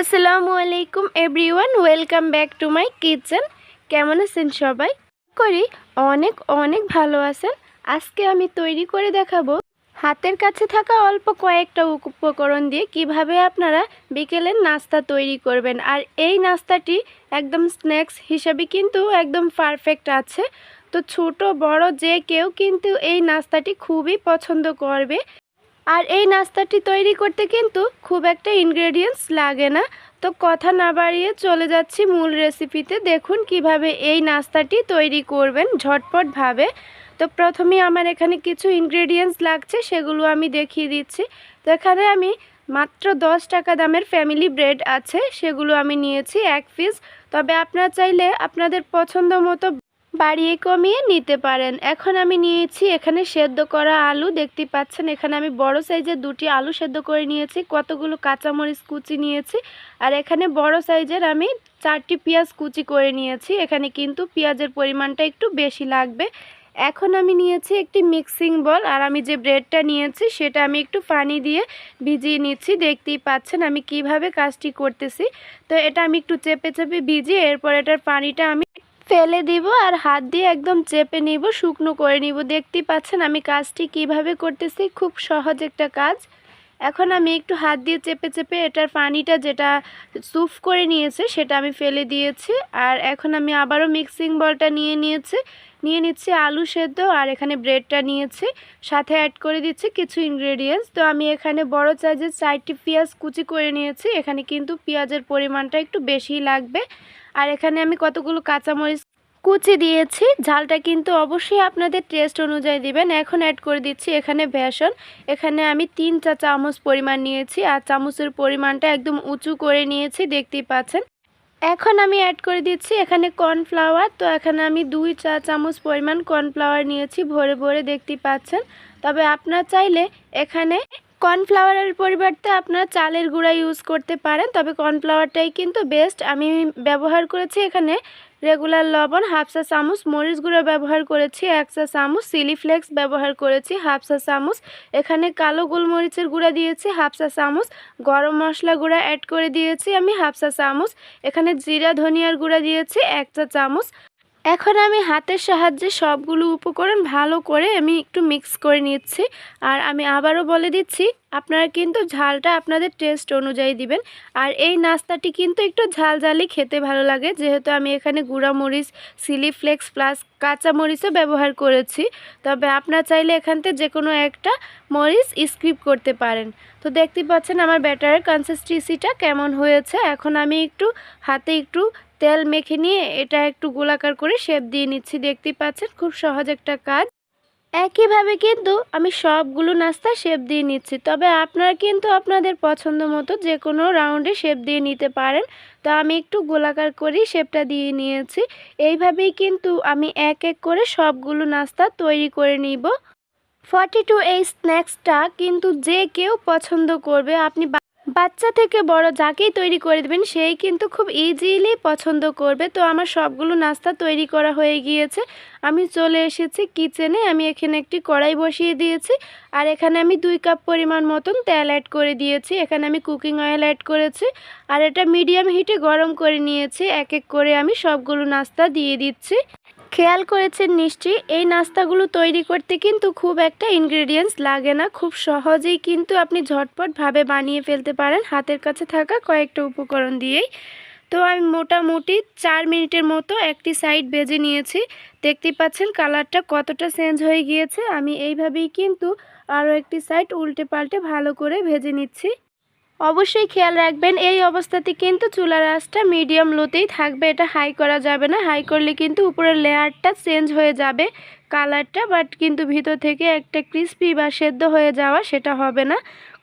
আসসালামু আলাইকুম everyone, welcome back to my kitchen. কেমন আছেন সবাই? করি অনেক অনেক ভালো আছেন। আজকে আমি তৈরি করে দেখাবো হাতের কাছে থাকা অল্প কয়েকটা উপকরণ দিয়ে কীভাবে আপনারা বিকেলের নাস্তা তৈরি করবেন। আর এই নাস্তাটি একদম স্ন্যাক্স হিসাবে কিন্তু একদম পারফেক্ট আছে। তো ছোট, বড় যে কেউ কিন্তু এই নাস্তাটি খুবই পছন্দ করবে। আর এই নাস্তাটি তৈরি করতে কিন্তু খুব একটা ইনগ্রেডিয়েন্টস লাগে না। তো কথা না বাড়িয়ে চলে যাচ্ছি মূল রেসিপিতে দেখুন কীভাবে এই নাস্তাটি তৈরি করবেন ঝটপটভাবে তো প্রথমে আমার এখানে কিছু ইনগ্রেডিয়েন্টস লাগছে, সেগুলো আমি দেখিয়ে দিচ্ছি। তো এখানে আমি মাত্র দশ টাকা দামের ফ্যামিলি ব্রেড আছে, সেগুলো আমি নিয়েছি এক পিস তবে আপনারা চাইলে আপনাদের পছন্দ মতো বাড়িয়ে কমিয়ে নিতে পারেন। এখন আমি নিয়েছি, এখানে সেদ্ধ করা আলু দেখতে পাচ্ছেন এখানে আমি বড় সাইজের দুটি আলু সেদ্ধ করে নিয়েছি, কতগুলো কাঁচামরিচ কুচি নিয়েছি, আর এখানে বড় সাইজের আমি চারটি পেঁয়াজ কুচি করে নিয়েছি, এখানে কিন্তু পেঁয়াজের পরিমাণটা একটু বেশি লাগবে। এখন আমি নিয়েছি একটি মিক্সিং বল, আর আমি যে ব্রেডটা নিয়েছি সেটা আমি একটু পানি দিয়ে ভিজিয়ে নিচ্ছি, দেখতেই পাচ্ছেন আমি কীভাবে কাজটি করতেছি। তো এটা আমি একটু চেপে চেপে ভিজিয়ে, এরপর এটার পানিটা আমি ফেলে দিব আর হাত দিয়ে একদম চেপে নিব, শুকনো করে নিব। দেখতেই পাচ্ছেন আমি কাজটি কীভাবে করতেছি, খুব সহজ একটা কাজ। এখন আমি একটু হাত দিয়ে চেপে চেপে এটার পানিটা যেটা সুফ করে নিয়েছে সেটা আমি ফেলে দিয়েছি। আর এখন আমি আবারও মিক্সিং বলটা নিয়ে নিয়েছি। নিয়ে নিচ্ছি আলু সেদ্ধ আর এখানে ব্রেডটা নিয়েছি। সাথে অ্যাড করে দিচ্ছি কিছু ইনগ্রেডিয়েন্টস তো আমি এখানে বড় চার্জের চারটি পেঁয়াজ কুচি করে নিয়েছি। এখানে কিন্তু পেঁয়াজের পরিমাণটা একটু বেশি লাগবে। আর এখানে আমি কতগুলো কাঁচামরিচ কুচি দিয়েছি। ঝালটা কিন্তু অবশ্যই আপনাদের টেস্ট অনুযায়ী দিবেন। এখন অ্যাড করে দিচ্ছি এখানে বেসন। এখানে আমি তিন চা চামচ পরিমাণ নিয়েছি আর চামচের পরিমাণটা একদম উঁচু করে নিয়েছি, দেখতেই পাচ্ছেন। এখন আমি অ্যাড করে দিচ্ছি এখানে কর্নফ্লাওয়ার তো এখানে আমি দুই চা চামচ পরিমাণ কর্নফ্লাওয়ার নিয়েছি, ভরে ভরে দেখতেই পাচ্ছেন। তবে আপনার চাইলে এখানে কর্নফ্লাওয়ারের পরিবর্তে আপনারা চালের গুঁড়া ইউজ করতে পারেন, তবে কর্নফ্লাওয়ারটাই কিন্তু বেস্ট আমি ব্যবহার করেছি এখানে রেগুলার লবণ হাফ চা চামচ, মরিচ গুঁড়ো ব্যবহার করেছি, এক চা চামচ চিলি ফ্লেক্স ব্যবহার করেছি হাফ চা চামচ। এখানে কালো গোলমরিচের গুঁড়া দিয়েছি হাফ চা চামচ। গরম মশলা গুঁড়া অ্যাড করে দিয়েছি আমি হাফ চা চামচ। এখানে জিরা, ধনিয়ার গুঁড়া দিয়েছি, এক চা চামচ। এখন আমি হাতের সাহায্যে সবগুলো উপকরণ ভালো করে আমি একটু মিক্স করে নিচ্ছি। আর আমি আবারও বলে দিচ্ছি, আপনারা কিন্তু ঝালটা আপনাদের টেস্ট অনুযায়ী দিবেন। আর এই নাস্তাটি কিন্তু একটু ঝাল ঝালই খেতে ভালো লাগে, যেহেতু আমি এখানে গুঁড়া মরিচ সিলি ফ্লেক্স প্লাস কাঁচা মরিচও ব্যবহার করেছি। তবে আপনারা চাইলে এখান থেকে যে কোনো একটা মরিচ স্কিপ করতে পারেন। তো দেখতে পাচ্ছেন আমার ব্যাটারের কনসিস্টেন্সিটা কেমন হয়েছে। এখন আমি একটু হাতে একটু তেল মেখে নিয়ে এটা একটু গোলাকার করে শেপ দিয়ে নিচ্ছি। দেখতেই পাচ্ছেন, খুব সহজ একটা কাজ। একইভাবে কিন্তু আমি সবগুলো নাস্তা শেপ দিয়ে নিচ্ছি। তবে আপনারা কিন্তু আপনাদের পছন্দ মতো যে কোনো রাউন্ডে শেপ দিয়ে নিতে পারেন। তো আমি একটু গোলাকার করেই শেপটা দিয়ে নিয়েছি। এইভাবেই কিন্তু আমি এক এক করে সবগুলো নাস্তা তৈরি করে নিব। ফর্টি টু এই স্ন্যাক্সটা কিন্তু যে কেউ পছন্দ করবে। আপনি বাচ্চা থেকে বড় যাকেই তৈরি করে দেবেন, সেই কিন্তু খুব ইজিলি পছন্দ করবে। তো আমার সবগুলো নাস্তা তৈরি করা হয়ে গিয়েছে। আমি চলে এসেছি কিচেনে আমি এখানে একটি কড়াই বসিয়ে দিয়েছি আর এখানে আমি দুই কাপ পরিমাণ মতন তেল অ্যাড করে দিয়েছি। এখানে আমি কুকিং অয়েল অ্যাড করেছি আর এটা মিডিয়াম হিটে গরম করে নিয়েছি। এক এক করে আমি সবগুলো নাস্তা দিয়ে দিচ্ছি। খেয়াল করেছেন নিশ্চয়ই, এই নাস্তাগুলো তৈরি করতে কিন্তু খুব একটা ইনগ্রেডিয়েন্টস লাগে না, খুব সহজেই কিন্তু আপনি ঝটপটভাবে বানিয়ে ফেলতে পারেন হাতের কাছে থাকা কয়েকটা উপকরণ দিয়েই। তো আমি মোটামুটি চার মিনিটের মতো একটি সাইড বেজে নিয়েছি। দেখতে পাচ্ছেন কালারটা কতটা চেঞ্জ হয়ে গিয়েছে। আমি এইভাবেই কিন্তু আরও একটি সাইড উল্টে পাল্টে ভালো করে ভেজে নিচ্ছি। অবশ্যই খেয়াল রাখবেন, এই অবস্থাতে কিন্তু চুলার আঁচটা মিডিয়াম লোতেই থাকবে। এটা হাই করা যাবে না। হাই করলে কিন্তু উপরের লেয়ারটা চেঞ্জ হয়ে যাবে। কালারটা বাট কিন্তু ভিতর থেকে একটা ক্রিস্পি বা সেদ্ধ হয়ে যাওয়া সেটা হবে না।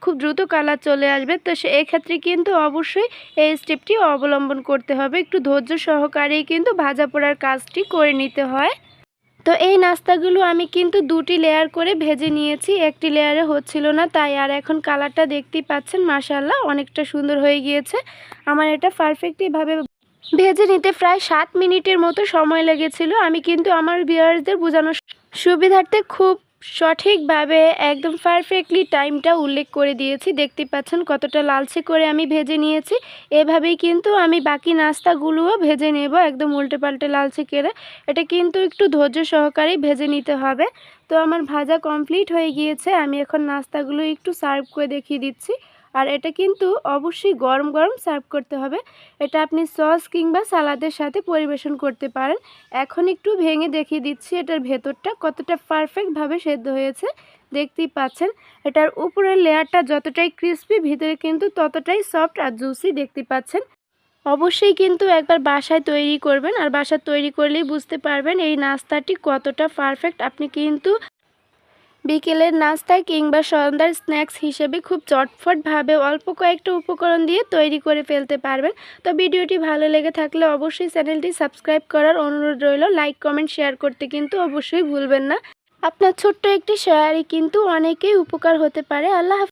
খুব দ্রুত কালার চলে আসবে। তো সে, এক্ষেত্রে কিন্তু অবশ্যই এই স্টেপটি অবলম্বন করতে হবে। একটু ধৈর্য সহকারেই কিন্তু ভাজা পোড়ার কাজটি করে নিতে হয়। তো এই নাস্তাগুলো আমি কিন্তু দুটি লেয়ার করে ভেজে নিয়েছি। একটি লেয়ারে হচ্ছিল না তাই, আর এখন কালারটা দেখতেই পাচ্ছেন মাশাল্লাহ অনেকটা সুন্দর হয়ে গিয়েছে। আমার এটা পারফেক্টলিভাবে ভেজে নিতে প্রায় সাত মিনিটের মতো সময় লেগেছিল। আমি কিন্তু আমার বিয়ার্সদের বোঝানোর সুবিধার্থে খুব সঠিকভাবে একদম পারফেক্টলি টাইমটা উল্লেখ করে দিয়েছি। দেখতে পাচ্ছেন কতটা লালচে করে আমি ভেজে নিয়েছি। এভাবেই কিন্তু আমি বাকি নাস্তাগুলোও ভেজে নেব একদম উল্টে পাল্টে লালচে করে। এটা কিন্তু একটু ধৈর্য সহকারেই ভেজে নিতে হবে। তো আমার ভাজা কমপ্লিট হয়ে গিয়েছে। আমি এখন নাস্তাগুলো একটু সার্ভ করে দেখিয়ে দিচ্ছি। আর এটা কিন্তু অবশ্যই গরম গরম সার্ভ করতে হবে। এটা আপনি সস কিংবা সালাদের সাথে পরিবেশন করতে পারেন। এখন একটু ভেঙে দেখিয়ে দিচ্ছি এটার ভেতরটা কতটা পারফেক্টভাবে সেদ্ধ হয়েছে। দেখতেই পাচ্ছেন, এটার উপরের লেয়ারটা যতটাই ক্রিস্পি ভিতরে কিন্তু ততটাই সফট আর জুসি দেখতে পাচ্ছেন। অবশ্যই কিন্তু একবার বাসায় তৈরি করবেন। আর বাসায় তৈরি করলেই বুঝতে পারবেন এই নাস্তাটি কতটা পারফেক্ট আপনি কিন্তু বিকেলের নাস্তা কিংবা সন্ধ্যার স্ন্যাক্স হিসেবে খুব চটফটভাবে অল্প কয়েকটা উপকরণ দিয়ে তৈরি করে ফেলতে পারবেন। তো ভিডিওটি ভালো লেগে থাকলে অবশ্যই চ্যানেলটি সাবস্ক্রাইব করার অনুরোধ রইল। লাইক, কমেন্ট, শেয়ার করতে কিন্তু অবশ্যই ভুলবেন না। আপনার ছোট্ট একটি শেয়ারই কিন্তু অনেকেই উপকার হতে পারে। আল্লাহ।